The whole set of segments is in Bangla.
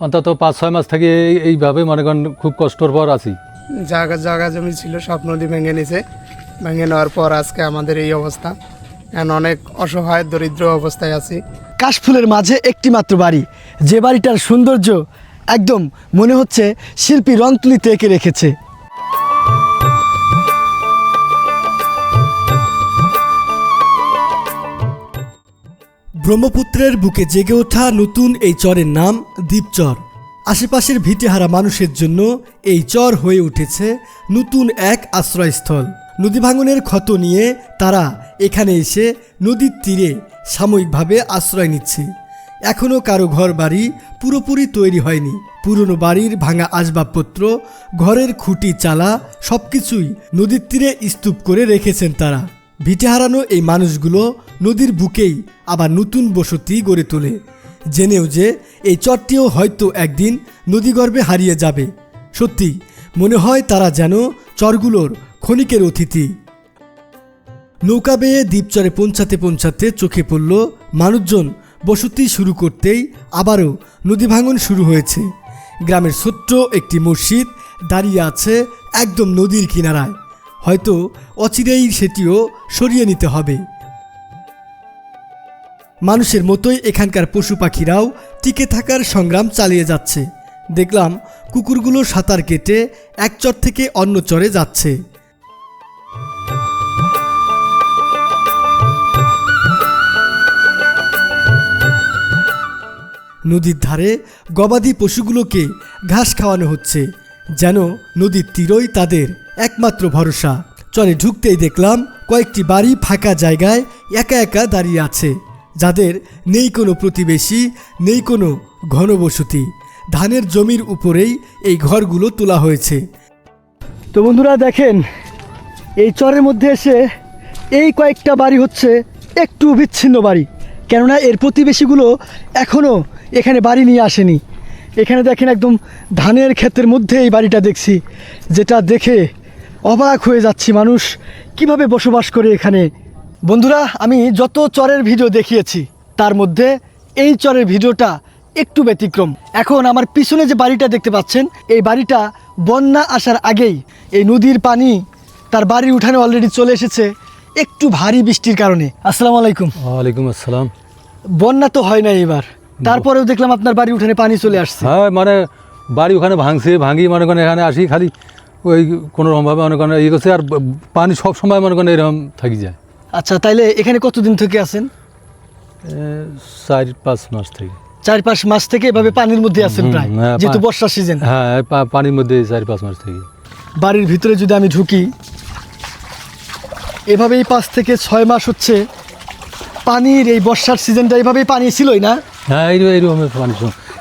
অন্তত পাঁচ ছয় মাস থেকে এইভাবে মনে করেন খুব কষ্টর পর আছি। জায়গা জায়গা জমি ছিল সব নদী ভেঙে নিছে। ভেঙে নেওয়ার পর আজকে আমাদের এই অবস্থা। এখন অনেক অসহায় দরিদ্র অবস্থায় আছি। কাশফুলের মাঝে একটি মাত্র বাড়ি। যে বাড়িটার সৌন্দর্য একদম মনে হচ্ছে শিল্পী রং তুলিতে এঁকে রেখেছে। ব্রহ্মপুত্রের বুকে জেগে ওঠা নতুন এই চরের নাম দ্বীপচর। আশেপাশের ভিটেহারা মানুষের জন্য এই চর হয়ে উঠেছে নতুন এক আশ্রয়স্থল। নদী ভাঙনের ক্ষত নিয়ে তারা এখানে এসে নদীর তীরে সাময়িকভাবে আশ্রয় নিচ্ছে। এখনও কারও ঘর বাড়ি পুরোপুরি তৈরি হয়নি। পুরনো বাড়ির ভাঙা আসবাবপত্র, ঘরের খুঁটি, চালা সবকিছুই নদীর তীরে স্তূপ করে রেখেছেন তারা। ভিটে হারানো এই মানুষগুলো নদীর বুকেই আবার নতুন বসতি গড়ে তোলে। জেনেও যে এই চরটিও হয়তো একদিন নদীগর্ভে হারিয়ে যাবে। সত্যি, মনে হয় তারা যেন চরগুলোর ক্ষণিকের অতিথি। নৌকা বেয়ে দ্বীপচরে পৌঁছাতে পৌঁছাতে চোখে পড়ল মানুষজন বসতি শুরু করতেই আবারও নদী ভাঙন শুরু হয়েছে। গ্রামের ছোট্ট একটি মসজিদ দাঁড়িয়ে আছে একদম নদীর কিনারায়। হয়তো অচিরেই সেটিও সরিয়ে নিতে হবে। মানুষের মতোই এখানকার পশু পাখিরাও টিকে থাকার সংগ্রাম চালিয়ে যাচ্ছে। দেখলাম কুকুরগুলো সাঁতার কেটে এক চর থেকে অন্য চরে যাচ্ছে। নদীর ধারে গবাদি পশুগুলোকে ঘাস খাওয়ানো হচ্ছে, যেন নদীর তীরই তাদের। একমাত্র ভরসা। চলে ঢুকতেই দেখলাম কয়েকটি বাড়ি ফাঁকা জায়গায় একা একা দাঁড়িয়ে আছে। যাদের নেই কোনো প্রতিবেশী, নেই কোনো ঘনবসতি। ধানের জমির উপরেই এই ঘরগুলো তোলা হয়েছে। তো বন্ধুরা দেখেন, এই চরের মধ্যে এসে এই কয়েকটা বাড়ি হচ্ছে একটু বিচ্ছিন্ন বাড়ি। কেননা এর প্রতিবেশীগুলো এখনও এখানে বাড়ি নিয়ে আসেনি। এখানে দেখেন একদম ধানের ক্ষেতের মধ্যে এই বাড়িটা দেখছি, যেটা দেখে অবাক হয়ে যাচ্ছি মানুষ। কীভাবে বসবাস করে এখানে? বন্ধুরা আমি যত চরের ভিডিও দেখিয়েছি তার মধ্যে এই চরের ভিডিওটা একটু ব্যতিক্রম। এখন আমার পিছনে যে বাড়িটা দেখতে পাচ্ছেন এই বাড়িটা বন্যা আসার আগেই এই নদীর পানি তার বাড়ির উঠানে অলরেডি চলে এসেছে একটু ভারী বৃষ্টির কারণে। আসসালামু আলাইকুম। ওয়ালাইকুম আসসালাম। বন্যা তো হয় না এবার। তারপরেও দেখলাম আপনার বাড়ির উঠানে পানি চলে আসছে। হ্যাঁ মানে বাড়ি ওখানে ভাঙছে ভাঙি মনে এখানে আসি খালি ওই কোনো রকমভাবে মনে করেন ইয়ে করছে আর পানি সব সময় মনে করেন এরকম থাকি যায়। আচ্ছা তাইলে এখানে কতদিন থেকে আছেন? চার পাঁচ মাস থেকে। চার পাঁচ মাস থেকে এভাবে পানির মধ্যে আছেন প্রায় হ্যাঁ, যেহেতু বর্ষার সিজন হ্যাঁ পানির মধ্যে চার পাঁচ মাস থেকে। বাড়ির ভিতরে যদি আমি ঢুকি এভাবেই পাঁচ থেকে ছয় মাস হচ্ছে পানির এই বর্ষার সিজনটা এভাবেই পানি ছিলই না? হ্যাঁ এই এইরকম পানি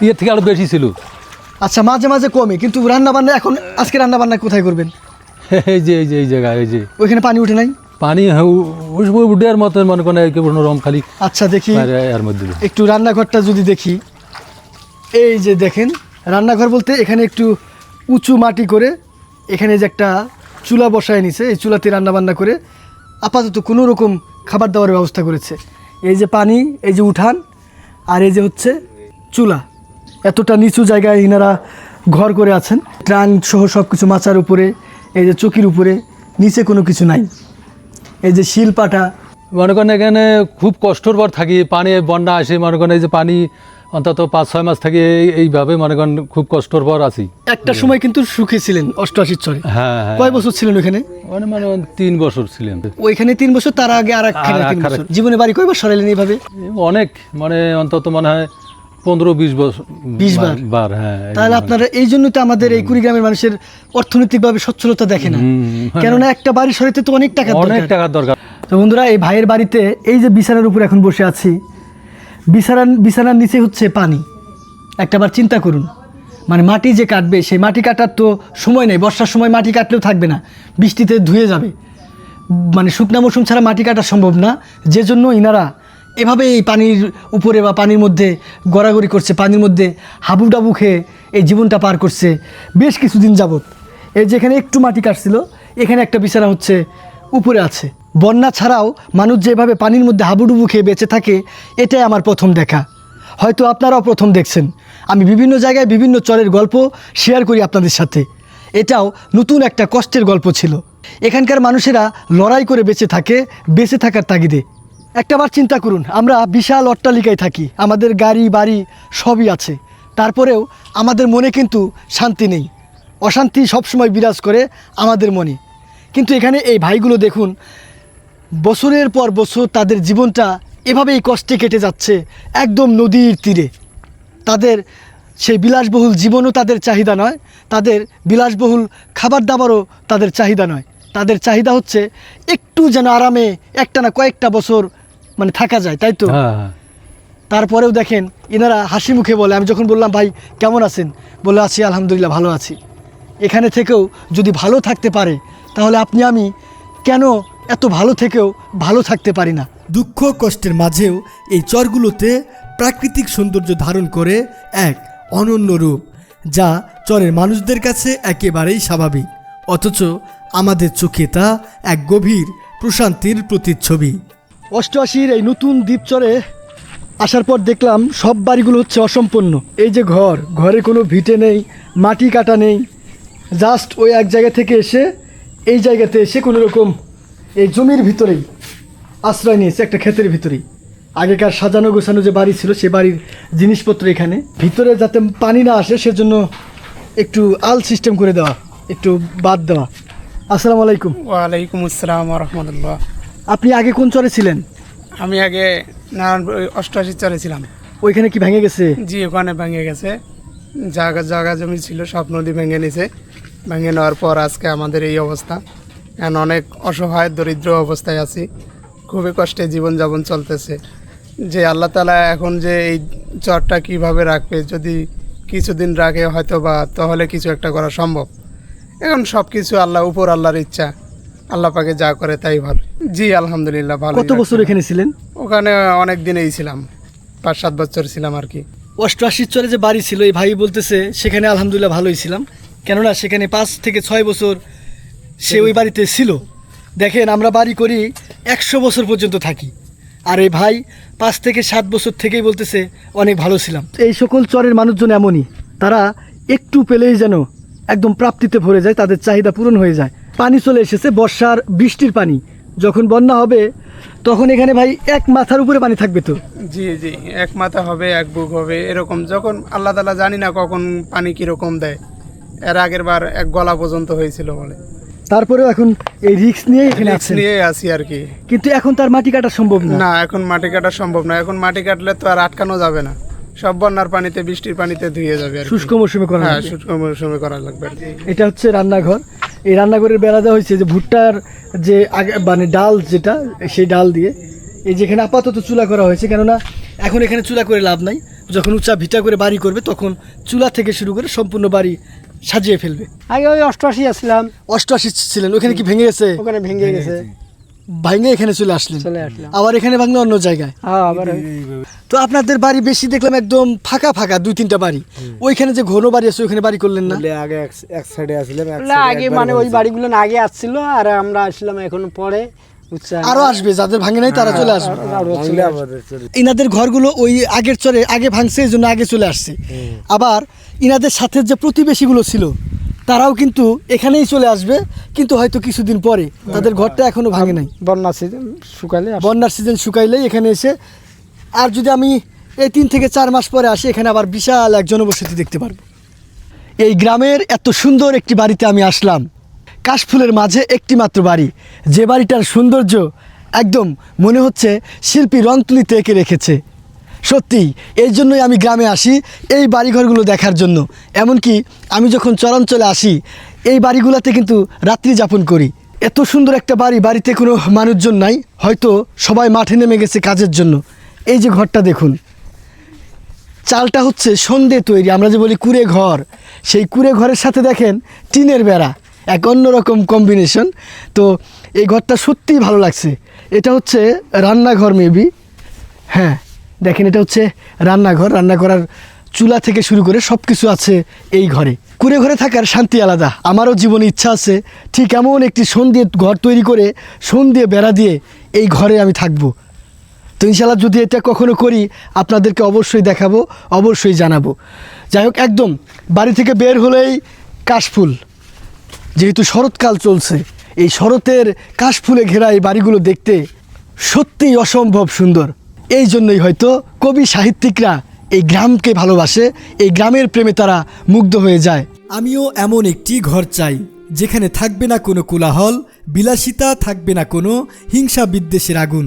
ইয়ের থেকে আরও বেশি ছিল। আচ্ছা মাঝে মাঝে কমে কিন্তু রান্না বান্না এখন আজকে রান্না বান্না কোথায় করবেন? এই যে এই যে এই জায়গায় এই যে। ওইখানে পানি উঠে নাই? পানি হ্যাঁ, উডের মতো মনে করেন রকম খালি। আচ্ছা দেখি। এর মধ্যে একটু রান্নাঘরটা যদি দেখি। এই যে দেখেন রান্নাঘর বলতে এখানে একটু উঁচু মাটি করে এখানে যে একটা চুলা বসায় নিছে এই চুলাতে রান্না বান্না করে আপাতত কোনো রকম খাবার দাবারের ব্যবস্থা করেছে। এই যে পানি এই যে উঠান আর এই যে হচ্ছে চুলা। এতটা নিচু জায়গায় ইনারা ঘর করে আছেন। ট্রাং সহ সব কিছু মাচার উপরে এই যে চকির উপরে নিচে কোনো কিছু নাই। এই যে শিলপাটা। মনে করেন এখানে খুব কষ্টর পর থাকি পানি বন্যা আসে মনে করেন এই যে পানি অন্তত পাঁচ ছয় মাস থেকে এইভাবে মনে করেন খুব কষ্টর পর আছি। একটা সময় কিন্তু সুখে ছিলেন অষ্টআশির চরে। হ্যাঁ হ্যাঁ কয় বছর ছিলেন ওইখানে? মানে মানে তিন বছর ছিলেন। ওইখানে তিন বছর তার আগে আর বছর। জীবনে বাড়ি কয়বার সরাইলেন এইভাবে? অনেক মানে অন্তত মনে হয় পনেরো বিশ বছর 20 বার? বার? হ্যাঁ তাহলে আপনারা এই জন্য তো আমাদের এই কুড়িগ্রামের মানুষের অর্থনৈতিকভাবে সচ্ছলতা দেখে না। কেননা একটা বাড়ি সরাইতে তো অনেক টাকা অনেক টাকার দরকার। তো বন্ধুরা এই ভাইয়ের বাড়িতে এই যে বিছানার উপর এখন বসে আছি বিছানার বিছানার নিচে হচ্ছে পানি। একটাবার চিন্তা করুন। মানে মাটি যে কাটবে সেই মাটি কাটার তো সময় নেই। বর্ষার সময় মাটি কাটলেও থাকবে না। বৃষ্টিতে ধুয়ে যাবে। মানে শুকনা মৌসুম ছাড়া মাটি কাটা সম্ভব না। যে জন্য ইনারা এভাবে এই পানির উপরে বা পানির মধ্যে গড়াগড়ি করছে, পানির মধ্যে হাবুডাবু খেয়ে এই জীবনটা পার করছে বেশ কিছুদিন যাবত এই যেখানে একটু মাটি কাটছিল, এখানে একটা বিছানা হচ্ছে, উপরে আছে। বন্যা ছাড়াও মানুষ যেভাবে পানির মধ্যে হাবুডুবু খেয়ে বেঁচে থাকে, এটাই আমার প্রথম দেখা। হয়তো আপনারাও প্রথম দেখছেন। আমি বিভিন্ন জায়গায় বিভিন্ন চরের গল্প শেয়ার করি আপনাদের সাথে। এটাও নতুন একটা কষ্টের গল্প ছিল। এখানকার মানুষেরা লড়াই করে বেঁচে থাকে, বেঁচে থাকার তাগিদে। একটাবার চিন্তা করুন, আমরা বিশাল অট্টালিকায় থাকি, আমাদের গাড়ি, বাড়ি সবই আছে। তারপরেও আমাদের মনে কিন্তু শান্তি নেই। অশান্তি সবসময় বিরাজ করে আমাদের মনে। কিন্তু এখানে এই ভাইগুলো দেখুন, বছরের পর বছর তাদের জীবনটা এভাবেই কষ্টে কেটে যাচ্ছে, একদম নদীর তীরে। তাদের সেই বিলাসবহুল জীবনও তাদের চাহিদা নয়, তাদের বিলাসবহুল খাবার দাবারও তাদের চাহিদা নয়। তাদের চাহিদা হচ্ছে একটু যেন আরামে একটা না কয়েকটা বছর মানে থাকা যায় তাই তো? হ্যাঁ। তারপরেও দেখেন এনারা হাসি মুখে বলে আমি যখন বললাম ভাই কেমন আছেন? বলে আছি আলহামদুলিল্লাহ ভালো আছি। এখানে থেকেও যদি ভালো থাকতে পারে তাহলে আপনি আমি কেন এত ভালো থেকেও ভালো থাকতে পারি না? দুঃখ কষ্টের মাঝেও এই চরগুলোতে প্রাকৃতিক সৌন্দর্য ধারণ করে এক অনন্য রূপ যা চরের মানুষদের কাছে একেবারেই স্বাভাবিক। অথচ আমাদের চোখে তা এক গভীর প্রশান্তির প্রতিচ্ছবি। অষ্টআশির এই নতুন দ্বীপচরে আসার পর দেখলাম সব বাড়িগুলো হচ্ছে অসম্পূর্ণ। এই যে ঘর, ঘরে কোনো ভিটে নেই, মাটি কাটা নেই, জাস্ট ওই এক জায়গা থেকে এসে এই জায়গাতে এসে কোনো রকম এই জমির ভিতরেই আশ্রয় নিয়েছে, একটা ক্ষেতের ভিতরেই। আগেকার সাজানো গোছানো যে বাড়ি ছিল, সে বাড়ির জিনিসপত্র এখানে। ভিতরে যাতে পানি না আসে, সেজন্য একটু আল সিস্টেম করে দেওয়া, একটু বাদ দেওয়া। আসসালামু আলাইকুম। ওয়ালাইকুম আসসালাম রহমতুল্লাহ। আপনি আগে কোন চরে ছিলেন? আমি আগে নারায়ণ অষ্টআশি চরে ছিলাম। ওইখানে কি ভেঙে গেছে? জি ওখানে ভেঙে গেছে। জায়গা জায়গা জমি ছিল সব নদী ভেঙে নিছে। ভেঙে নেওয়ার পর আজকে আমাদের এই অবস্থা। এখন অনেক অসহায় দরিদ্র অবস্থায় আছি। খুবই কষ্টে জীবনযাপন চলতেছে। যে আল্লাহ তালা এখন যে এই চরটা কীভাবে রাখবে যদি কিছুদিন রাখে হয়তো বা তাহলে কিছু একটা করা সম্ভব। এখন সব কিছু আল্লাহ উপর আল্লাহর ইচ্ছা। আল্লাহ পাকে যা করে তাই ভালো। জি আলহামদুলিল্লাহ ভালো কত বছর এখানে ছিলেন? ওখানে অনেক দিনেই ছিলাম পাঁচ সাত বছর ছিলাম আর কি। অষ্টআশির চরে যে বাড়ি ছিল এই ভাই বলতেছে সেখানে আলহামদুলিল্লাহ ভালোই ছিলাম। কেননা সেখানে পাঁচ থেকে ছয় বছর সে ওই বাড়িতে ছিল। দেখেন আমরা বাড়ি করি একশো বছর পর্যন্ত থাকি। আর এই ভাই পাঁচ থেকে সাত বছর থেকেই বলতেছে অনেক ভালো ছিলাম। এই সকল চরের মানুষজন এমনই। তারা একটু পেলেই যেন একদম প্রাপ্তিতে ভরে যায় তাদের চাহিদা পূরণ হয়ে যায়। পানি চলে এসেছে বর্ষার বৃষ্টির পানি। যখন বন্যা হবে তখন এখানে ভাই এক মাথার উপরে পানি থাকবে তো? জি জি এক মাথা হবে এক বুক হবে এরকম। যখন আল্লাহ তালা জানি না কখন পানি কীরকম দেয় এর আগের বার এক গলা পর্যন্ত হয়েছিল বলে। তারপরেও এখন এই রিস্ক নিয়ে এখানে আছেন। নিয়ে আছি আর কি। কিন্তু এখন তার মাটি কাটা সম্ভব না। না এখন মাটি কাটা সম্ভব না। এখন মাটি কাটলে তো আর আটকানো যাবে না। সব বন্যার পানিতে বৃষ্টির পানিতে ধুয়ে যাবে আর শুষ্ক মৌসুমে করা হ্যাঁ শুষ্ক মৌসুমে করা লাগবে এটা হচ্ছে রান্নাঘর। এই রান্নাঘরের বেড়া দেওয়া হয়েছে যে ভুট্টার যে আগে মানে ডাল যেটা সেই ডাল দিয়ে। এই যেখানে আপাতত চুলা করা হয়েছে কেননা এখন এখানে চুলা করে লাভ নাই। যখন উঁচা ভিটা করে বাড়ি করবে তখন চুলা থেকে শুরু করে সম্পূর্ণ বাড়ি সাজিয়ে ফেলবে। আগে ওই অষ্টআশি আসলাম অষ্টআশি ছিলেন ওখানে কি ভেঙে গেছে? ওখানে ভেঙে গেছে। ভাঙে এখানে চলে আসলেন। চলে আসলাম। আবার এখানে ভাঙলে অন্য জায়গায়। হ্যাঁ আবার তো আপনাদের বাড়ি বেশি দেখলাম একদম ফাঁকা ফাঁকা দুই তিনটা বাড়ি। ওইখানে যে ঘন বাড়ি আছে ওইখানে বাড়ি করলেন না? আগে এক সাইডে আসলাম আগে মানে ওই বাড়িগুলো আগে আসছিল আর আমরা আসলাম এখন পরে আরও আসবে যাদের ভাঙে নাই তারা চলে আসবে। আরও ভাঙলে আমাদের ইনাদের ঘরগুলো ওই আগের চরে আগে ভাঙছে এই জন্য আগে চলে আসছে। আবার ইনাদের সাথে যে প্রতিবেশীগুলো ছিল তারাও কিন্তু এখানেই চলে আসবে কিন্তু হয়তো কিছুদিন পরে। তাদের ঘরটা এখনও ভাঙে নাই। বন্যার সিজন শুকাইলে বন্যার সিজন শুকাইলেই এখানে এসে আর যদি আমি এই তিন থেকে চার মাস পরে আসি এখানে আবার বিশাল এক জনবসতি দেখতে পারব। এই গ্রামের এত সুন্দর একটি বাড়িতে আমি আসলাম। কাশফুলের মাঝে একটি মাত্র বাড়ি। যে বাড়িটার সৌন্দর্য একদম মনে হচ্ছে শিল্পী রং তুলিতে এঁকে রেখেছে। সত্যি, এই জন্যই আমি গ্রামে আসি এই বাড়িঘরগুলো দেখার জন্য। এমনকি আমি যখন চরাঞ্চলে আসি, এই বাড়িগুলোতে কিন্তু রাত্রি যাপন করি। এত সুন্দর একটা বাড়ি, বাড়িতে কোনো মানুষজন নাই, হয়তো সবাই মাঠে নেমে গেছে কাজের জন্য। এই যে ঘরটা দেখুন। চালটা হচ্ছে সন্ধে তৈরি, আমরা যে বলি কুড়ে ঘর। সেই কুড়ে ঘরের সাথে দেখেন টিনের বেড়া, এক অন্যরকম কম্বিনেশন তো এই ঘরটা সত্যিই ভালো লাগছে। এটা হচ্ছে রান্নাঘর মেবি হ্যাঁ। দেখেন এটা হচ্ছে রান্নাঘর। রান্না করার চুলা থেকে শুরু করে সব কিছু আছে এই ঘরে। কুড়ে ঘরে থাকার শান্তি আলাদা। আমারও জীবনে ইচ্ছা আছে ঠিক এমন একটি সন দিয়ে ঘর তৈরি করে সন দিয়ে বেড়া দিয়ে এই ঘরে আমি থাকব। তো ইনশাল্লাহ যদি এটা কখনো করি, আপনাদেরকে অবশ্যই দেখাবো, অবশ্যই জানাব। যাই হোক, একদম বাড়ি থেকে বের হলেই কাশফুল। যেহেতু শরৎকাল চলছে, এই শরতের কাশফুলে ঘেরা এই বাড়িগুলো দেখতে সত্যিই অসম্ভব সুন্দর। এই জন্যই হয়তো কবি সাহিত্যিকরা এই গ্রামকে ভালোবাসে, এই গ্রামের প্রেমে তারা মুগ্ধ হয়ে যায়। আমিও এমন একটি ঘর চাই, যেখানে থাকবে না কোনো কোলাহল, বিলাসিতা থাকবে না কোনো হিংসা বিদ্বেষের আগুন।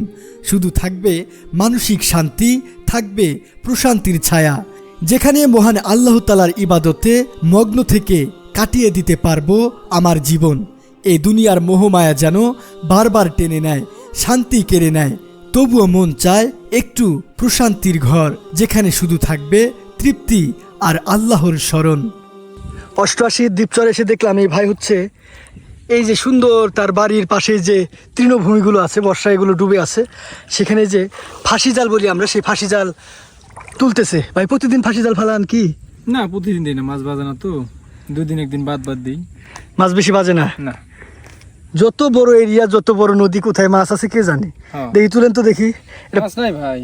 শুধু থাকবে মানসিক শান্তি, থাকবে প্রশান্তির ছায়া, যেখানে মহান আল্লাহ তালার ইবাদতে মগ্ন থেকে কাটিয়ে দিতে পারব আমার জীবন। এই দুনিয়ার মোহমায়া যেন বারবার টেনে নেয়, শান্তি কেড়ে নেয়। তবুও মন চায় একটু প্রশান্তির ঘর যেখানে শুধু থাকবে তৃপ্তি আর আল্লাহর স্মরণ। অষ্টআশি দ্বীপচর এসে দেখলাম এই ভাই হচ্ছে এই যে সুন্দর তার বাড়ির পাশে যে তৃণভূমিগুলো আছে বর্ষা এগুলো ডুবে আছে সেখানে যে ফাঁসি জাল বলি আমরা সেই ফাঁসি জাল তুলতেছে। ভাই প্রতিদিন ফাঁসি জাল ফালান কি? না প্রতিদিন দিই না মাছ বাজে না তো। দুই দিন একদিন বাদ বাদ দিই। মাছ বেশি বাজে না? না। যত বড় এরিয়া যত বড় নদী কোথায় মাছ আছে কে জানে? হ্যাঁ। দেখি তুলেন তো দেখি। এটা ভাই।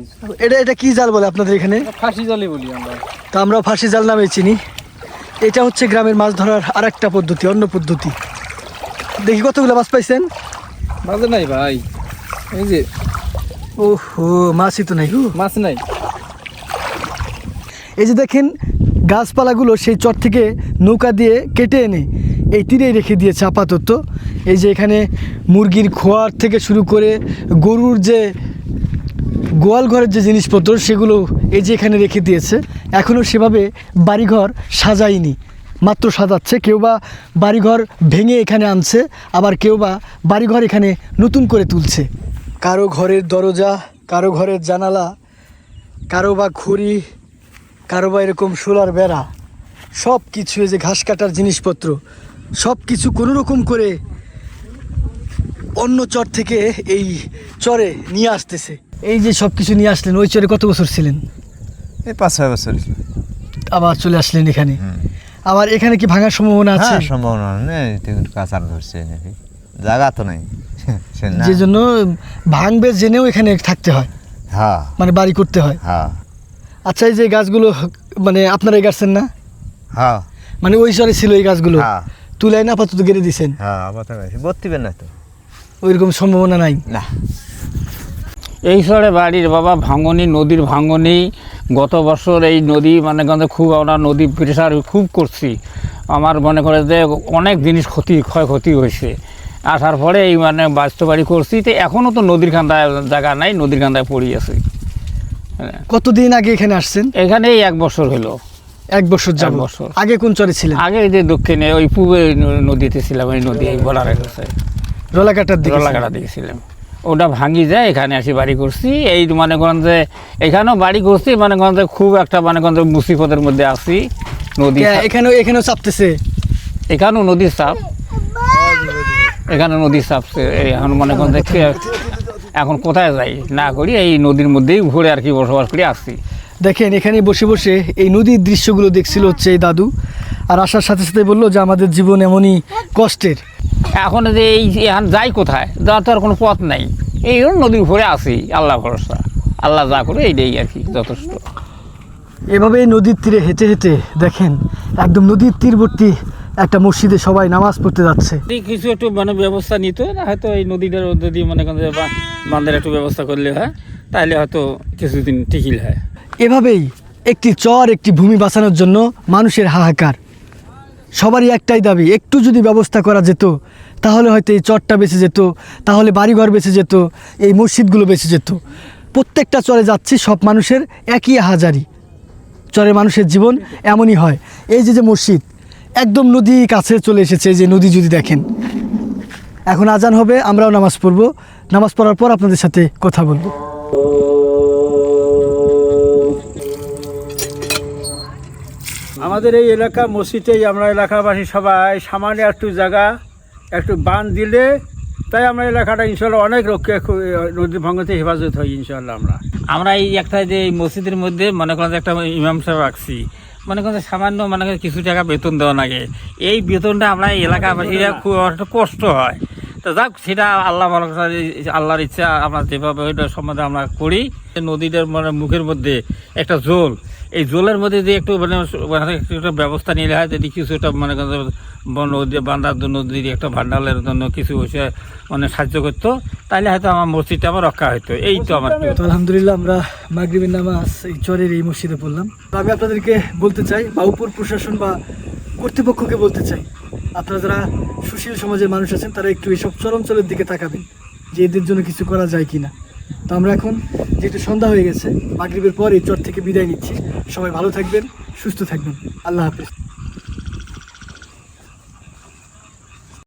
এটা কি জাল বলে আপনাদের এখানে? ফাঁসি জালি বলি আমরা। তা আমরা ফাঁসি জাল নামে চিনি। এটা হচ্ছে গ্রামের মাছ ধরার আর একটা পদ্ধতি অন্য পদ্ধতি। দেখি কতগুলো মাছ পাইছেন? বাজে নাই ভাই। এই যে ওহো মাছই তো নাই মাছ নাই। এই যে দেখেন গাছপালাগুলো সেই চর থেকে নৌকা দিয়ে কেটে এনে এই তীরেই রেখে দিয়েছে আপাতত। এই যে এখানে মুরগির খোয়ার থেকে শুরু করে গরুর যে গোয়াল ঘরের যে জিনিসপত্র, সেগুলো এই যে এখানে রেখে দিয়েছে। এখনও সেভাবে বাড়িঘর সাজায়নি। মাত্র সাজাচ্ছে, কেউ বা বাড়িঘর ভেঙে এখানে আনছে, আবার কেউ বা বাড়িঘর এখানে নতুন করে তুলছে। কারও ঘরের দরজা, কারও ঘরের জানালা, কারও বা ঘড়ি, কারও বা এরকম সোলার বেড়া সব কিছু এই যে ঘাস কাটার জিনিসপত্র সব কিছু কোনো রকম করে অন্য চর থেকে এই চরে নিয়ে আসতেছে। এই যে সব কিছু নিয়ে আসলেন ওই চরে কত বছর ছিলেন? এই পাঁচ ছয় বছর আবার চলে আসলেন এখানে। আবার এখানে কি ভাঙার সম্ভাবনা আছে? হ্যাঁ সম্ভাবনা নেই কাঁচার ধরছে জায়গা তো নাই। যে জন্য ভাঙবে জেনেও এখানে থাকতে হয়। হ্যাঁ। মানে বাড়ি করতে হয়। হ্যাঁ। আচ্ছা এই যে গাছগুলো মানে আপনারাই গাছছেন না? হ্যাঁ। মানে ওই চরে ছিল এই গাছগুলো। হ্যাঁ। তুলাই না আপাতত গেড়ে দিছেন? হ্যাঁ আবার তো গেছে বত্তিবেন না তো। ওইরকম সম্ভাবনা নাই। না। এই সরে বাড়ির বাবা ভাঙনি নদীর ভাঙনি গত বছর এই নদী মানে খুব আমরা নদী প্রেশার খুব করছি। আমার মনে করে যে অনেক জিনিস ক্ষতি ক্ষয়ক্ষতি হয়েছে। আসার পরে এই মানে বাস্তু বাড়ি করছি তো এখনও তো নদীর কান্দায় জায়গা নাই নদীর কান্দায় পড়ে আছে। কতদিন আগে এখানে আসছেন? এখানে এই এক বছর হলো। এক বছর যাব বছর। আগে কোন চরে ছিলেন? আগে এই যে দক্ষিণে ওই পূবে নদীতে ছিলাম এই নদী বলার কাছে রলাকাটার দিকে রলাকাটা দিয়েছিলাম ওটা ভাঙি যায় এখানে আসি বাড়ি করছি। এই মানে করেন যে এখানেও বাড়ি করছি মানে করেন যে খুব একটা মানে করেন যে মুসিবতের মধ্যে আছি। নদী এখানেও এখানেও চাপতেছে? এখানেও নদীর চাপ এখানে নদীর চাপ এই এখন মনে করেন যে এখন কোথায় যাই? না করি এই নদীর মধ্যেই ঘুরে আর কি বসবাস করে আসছি দেখেন এখানে বসে বসে এই নদীর দৃশ্যগুলো দেখছিল হচ্ছে এই দাদু। আর আসার সাথে সাথে বলল যে আমাদের জীবন এমনই কষ্টের। এখন যে এই এখন যাই কোথায় যাওয়ার তো আর কোনো পথ নাই। এই নদীর ঘুরে আসি আল্লাহ ভরসা। আল্লাহ যা করে এইটাই আর কি যথেষ্ট। এভাবে এই নদীর তীরে হেঁটে হেঁটে দেখেন একদম নদীর তীরবর্তী একটা মসজিদে সবাই নামাজ পড়তে যাচ্ছে। যদি কিছু একটু মানে ব্যবস্থা নিত না হয়তো এই নদীটার মধ্যে দিয়ে মনে করেন যে বা- বাঁধের একটু ব্যবস্থা করলে হয় তাহলে হয়তো কিছুদিন টিকিল হয়। এভাবেই একটি চর একটি ভূমি বাঁচানোর জন্য মানুষের হাহাকার। সবারই একটাই দাবি, একটু যদি ব্যবস্থা করা যেত, তাহলে হয়তো এই চরটা বেঁচে যেত, তাহলে বাড়িঘর বেঁচে যেত, এই মসজিদগুলো বেঁচে যেত। প্রত্যেকটা চরে যাচ্ছি, সব মানুষের একই হাজারি। চরে মানুষের জীবন এমনই হয়। এই যে যে মসজিদ, একদম নদী কাছে চলে এসেছে যে নদী যদি দেখেন। এখন আজান হবে, আমরাও নামাজ পড়ব। নামাজ পড়ার পর আপনাদের সাথে কথা বলব। আমাদের এই এলাকা মসজিদেই আমরা এলাকাবাসী সবাই সামান্য একটু জায়গা একটু বান দিলে তাই আমরা এলাকাটা ইনশাল্লাহ অনেক রক্ষা নদী ভাঙতে হেফাজত হই ইনশাল্লাহ আমরা। আমরা এই একটা যে এই মসজিদের মধ্যে মনে করেন যে একটা ইমাম সাহেব রাখছি। মনে করেন সামান্য মনে করেন কিছু টাকা বেতন দেওয়া লাগে এই বেতনটা আমরা এই এলাকাবাসীরা খুব একটা কষ্ট হয়। তো যাক সেটা আল্লাহ মনে করেন আল্লাহর ইচ্ছা আমরা যেভাবে ওইটা সম্বন্ধে আমরা করি নদীটার মানে মুখের মধ্যে একটা জোল। এই জলের মধ্যে যে একটু মানে মানে একটু ব্যবস্থা নিলে হয়, যদি কিছু একটা মনে নদী বান্ধার জন্য নদীর একটা ভান্ডারের জন্য কিছু হয়েছে মানে সাহায্য করতো তাহলে হয়তো আমার মসজিদটা আমার রক্ষা হতো এই তো আমার আলহামদুলিল্লাহ আমরা মাগরিবের নামাজ, এই চরের এই মসজিদে পড়লাম। আমি আপনাদেরকে বলতে চাই, বা উপর প্রশাসন বা কর্তৃপক্ষকে বলতে চাই, আপনারা যারা সুশীল সমাজের মানুষ আছেন, তারা একটু এইসব চরাঞ্চলের দিকে তাকাবেন, যে এদের জন্য কিছু করা যায় কিনা। তো আমরা এখন যেহেতু সন্ধ্যা হয়ে গেছে, মাগরীবের পরে চর থেকে বিদায় নিচ্ছি। সবাই ভালো থাকবেন, সুস্থ থাকবেন। আল্লাহ হাফিজ।